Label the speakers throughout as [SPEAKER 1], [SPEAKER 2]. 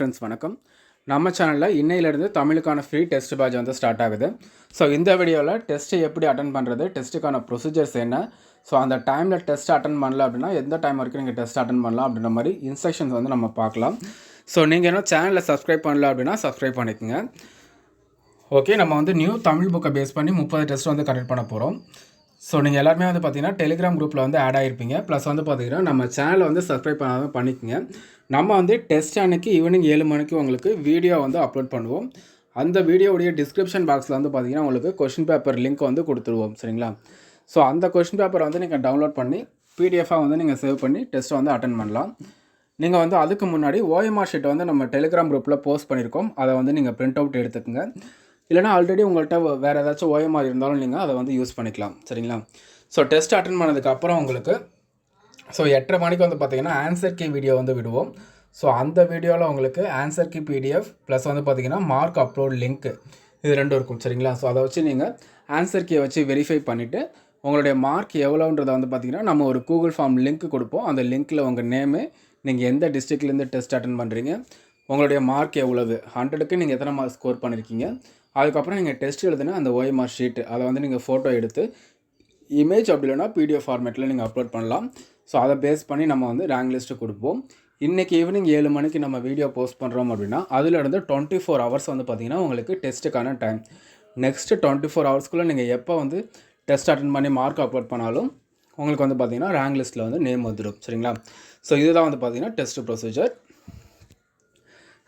[SPEAKER 1] Friends வணக்கம். நம்ம சேனலில் இன்னையிலேருந்து தமிழுக்கான ஃப்ரீ டெஸ்ட் பேட்ச் வந்து ஸ்டார்ட் ஆகுது. ஸோ இந்த வீடியோவில் டெஸ்ட்டு எப்படி அட்டன் பண்ணுறது டெஸ்ட்டுக்கான ப்ரொசீஜர்ஸ் என்ன? ஸோ அந்த டைமில் டெஸ்ட் அட்டன் பண்ணல அப்படின்னா எந்த டைம் வரைக்கும் நீங்கள் டெஸ்ட் அட்டன் பண்ணலாம் அப்படின்ற மாதிரி இன்ஸ்ட்ரக்ஷன்ஸ் வந்து நம்ம பார்க்கலாம். ஸோ நீங்கள் என்ன சேனலில் சப்ஸ்கிரைப் பண்ணல அப்படின்னா சப்ஸ்கிரைப் பண்ணிக்கோங்க. ஓகே நம்ம வந்து நியூ தமிழ் புக்கை பேஸ் பண்ணி முப்பது டெஸ்ட் வந்து கண்டக்ட் பண்ண போகிறோம் ஸோ நீங்கள் எல்லாருமே வந்து பார்த்தீங்கன்னா டெலிகிராம் குரூப்பில் வந்து ஆட் ஆகிருப்பீங்க ப்ளஸ் வந்து பார்த்தீங்கன்னா நம்ம சேனலை வந்து சப்ஸ்கிரைப் பண்ணாத பண்ணிக்கோங்க. நம்ம வந்து டெஸ்ட் அன்னைக்கு ஈவினிங் ஏழு மணிக்கு உங்களுக்கு வீடியோ வந்து அப்லோட் பண்ணுவோம். அந்த வீடியோவுடைய டிஸ்கிரிப்ஷன் பாக்ஸில் வந்து பார்த்தீங்கன்னா உங்களுக்கு கொஷின் பேப்பர் லிங்க் வந்து கொடுத்துருவோம். சரிங்களா? ஸோ அந்த கொஷின் பேப்பரை வந்து நீங்கள் டவுன்லோட் பண்ணி பிடிஎஃபாக வந்து நீங்கள் சேவ் பண்ணி டெஸ்ட்டை வந்து அட்டன் பண்ணலாம். நீங்கள் வந்து அதுக்கு முன்னாடி ஓஎம்ஆர் ஷீட்டை வந்து நம்ம டெலிகிராம் குரூப்பில் போஸ்ட் பண்ணியிருக்கோம் அதை வந்து நீங்கள் பிரிண்ட் அவுட் எடுத்துக்கோங்க. இல்லைனா ஆல்ரெடி உங்கள்கிட்ட வேறு ஏதாச்சும் ஓஎம்ஆர் இருந்தாலும் நீங்கள் அதை வந்து யூஸ் பண்ணிக்கலாம். சரிங்களா? ஸோ டெஸ்ட் அட்டன் பண்ணதுக்கப்புறம் உங்களுக்கு ஸோ எட்டரை மணிக்கு வந்து பார்த்தீங்கன்னா ஆன்சர் கீ வீடியோ வந்து விடுவோம். ஸோ அந்த வீடியோவில் உங்களுக்கு ஆன்சர் கீ பிடிஎஃப் ப்ளஸ் வந்து பார்த்தீங்கன்னா மார்க் அப்லோட் லிங்க் இது ரெண்டும் இருக்கும் சரிங்களா? ஸோ அதை வச்சு நீங்கள் ஆன்சர் கீயை வச்சு வெரிஃபை பண்ணிவிட்டு உங்களுடைய மார்க் எவ்வளோன்றதை வந்து பார்த்தீங்கன்னா நம்ம ஒரு கூகுள் ஃபார்ம் லிங்க் கொடுப்போம். அந்த லிங்க்கில் உங்கள் நேமு நீங்கள் எந்த டிஸ்ட்ரிக்ட்லேருந்து டெஸ்ட் அட்டன் பண்ணுறீங்க உங்களுடைய மார்க் எவ்வளவு ஹண்ட்ரடுக்கு நீங்கள் எத்தனை மார்க் ஸ்கோர் பண்ணியிருக்கீங்க அதுக்கப்புறம் நீங்கள் டெஸ்ட் எழுதுனா அந்த ஓஎம்ஆர் ஷீட்டு அதை வந்து நீங்கள் ஃபோட்டோ எடுத்து இமேஜ் அப்படி இல்லைனா பிடிஎஃப் ஃபார்மேட்டில் நீங்கள் அப்லோட் பண்ணலாம். ஸோ அதை பேஸ் பண்ணி நம்ம வந்து ரேங்க் லிஸ்ட்டு கொடுப்போம். இன்றைக்கி ஈவினிங் ஏழு மணிக்கு நம்ம வீடியோ போஸ்ட் பண்ணுறோம் அப்படின்னா அதிலிருந்து டுவெண்ட்டி ஃபோர் ஹவர்ஸ் வந்து பார்த்திங்கன்னா உங்களுக்கு டெஸ்ட்டுக்கான டைம் நெக்ஸ்ட்டு டுவெண்ட்டி ஃபோர் ஹவர்ஸ்க்குள்ளே நீங்கள் எப்போ வந்து டெஸ்ட் அட்டன் பண்ணி மார்க் அப்லோட் பண்ணாலும் உங்களுக்கு வந்து பார்த்திங்கன்னா ரேங்க் லிஸ்ட்டில் வந்து நேம் வந்துடும். சரிங்களா? ஸோ இதுதான் வந்து பார்த்திங்கன்னா டெஸ்ட் ப்ரொசீஜர்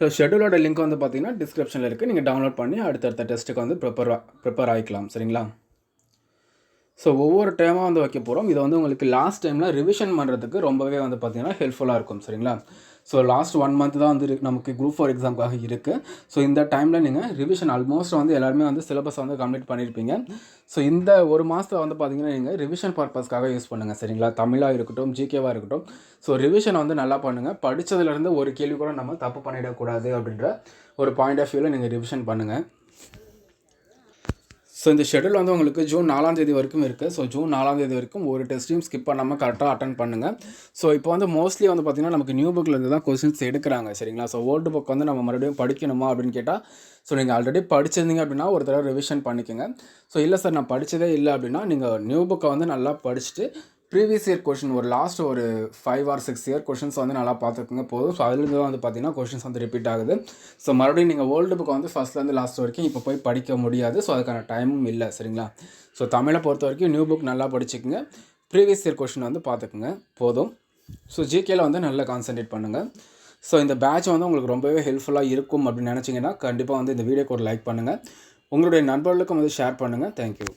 [SPEAKER 1] ஸோ ஷெடியூலோட லிங்க் வந்து பார்த்தீங்கன்னா டிஸ்கிரிப்ஷனில் இருக்குது நீங்கள் டவுன்லோட் பண்ணி அடுத்தடுத்த டெஸ்ட்டுக்கு வந்து ப்ரிப்பேர் ப்ரிப்பேர் ஆகிக்கலாம் சரிங்களா? ஸோ ஒவ்வொரு டைமாக வந்து வைக்க போகிறோம் இது வந்து உங்களுக்கு லாஸ்ட் டைமில் ரிவிஷன் பண்ணுறதுக்கு ரொம்பவே வந்து பார்த்தீங்கன்னா ஹெல்ப்ஃபுல்லாக இருக்கும் சரிங்களா? ஸோ லாஸ்ட் ஒன் மந்த் தான் வந்து நமக்கு குரூப் ஃபோர் எக்ஸாமுக்காக இருக்குது ஸோ இந்த டைமில் நீங்கள் ரிவிஷன் ஆல்மோஸ்ட் வந்து எல்லாருமே வந்து சிலபஸ் வந்து கம்ப்ளீட் பண்ணியிருப்பீங்க ஸோ இந்த ஒரு மாதத்தில் வந்து பார்த்தீங்கன்னா நீங்கள் ரிவிஷன் பர்பஸ்க்காக யூஸ் பண்ணுங்கள் சரிங்களா? தமிழாக இருக்கட்டும் ஜிகேவாக இருக்கட்டும். ஸோ ரிவிஷன் வந்து நல்லா பண்ணுங்கள் படித்ததுலேருந்து ஒரு கேள்வி கூட நம்ம தப்பு பண்ணிடக்கூடாது அப்படின்ற ஒரு பாயிண்ட் ஆஃப் வியூவில் நீங்கள் ரிவிஷன் பண்ணுங்கள் ஸோ இந்த ஷெடியூல் வந்து உங்களுக்கு ஜூன் நாலாம் தேதி வரைக்கும் இருக்குது ஸோ ஜூன் நாலாம் தேதி வரைக்கும் ஒரு டெஸ்ட்டையும் ஸ்கிப் பண்ணாமல் கரெக்டாக அட்டன் பண்ணுங்கள் ஸோ இப்போ வந்து மோஸ்ட்லி வந்து பார்த்திங்கன்னா நமக்கு நியூ புக்கில் இருந்து தான் கொஸ்டின்ஸ் எடுக்கிறாங்க சரிங்களா? ஸோ ஓல்டு புக் வந்து நம்ம மறுபடியும் படிக்கணுமா அப்படின்னு கேட்டால் ஸோ நீங்கள் ஆல்ரெடி படிச்சிருந்தீங்க அப்படின்னா ஒரு தடவை ரிவிஷன் பண்ணிக்கோங்க. ஸோ இல்லை சார் நான் படித்ததே இல்லை அப்படின்னா நீங்கள் நியூ புக்கை வந்து நல்லா படிச்சுட்டு ப்ரீவியஸ் இயர் கொஷின் ஒரு லாஸ்ட் ஒரு five or six year questions வந்து நல்லா பார்த்துக்குங்க. போதும். ஸோ அதுலேருந்து தான் வந்து பார்த்தீங்கன்னா கொஷின்ஸ் வந்து ரிப்பீட் ஆகுது. ஸோ மறுபடியும் நீங்கள் ஓல்டு புக்கை வந்து ஃபஸ்ட்லேருந்து லாஸ்ட் வரைக்கும் இப்போ போய் படிக்க முடியாது. ஸோ அதுக்கான டைமும் இல்லை. சரிங்களா? ஸோ தமிழை பொறுத்த வரைக்கும் நியூ புக் நல்லா படிச்சுக்குங்க. ப்ரீவியஸ் இயர் கொஷின் வந்து பார்த்துக்குங்க. போதும். ஸோ ஜிகேல வந்து நல்லா கான்சென்ட்ரேட் பண்ணுங்கள் ஸோ இந்த பேட்ச் வந்து உங்களுக்கு ரொம்பவே ஹெல்ப்ஃபுல்லாக இருக்கும் அப்படின்னு நினச்சிங்கன்னா கண்டிப்பாக வந்து இந்த வீடியோக்கு ஒரு லைக் பண்ணுங்கள் உங்களுடைய நண்பர்களுக்கும் வந்து ஷேர் பண்ணுங்கள் தேங்க்யூ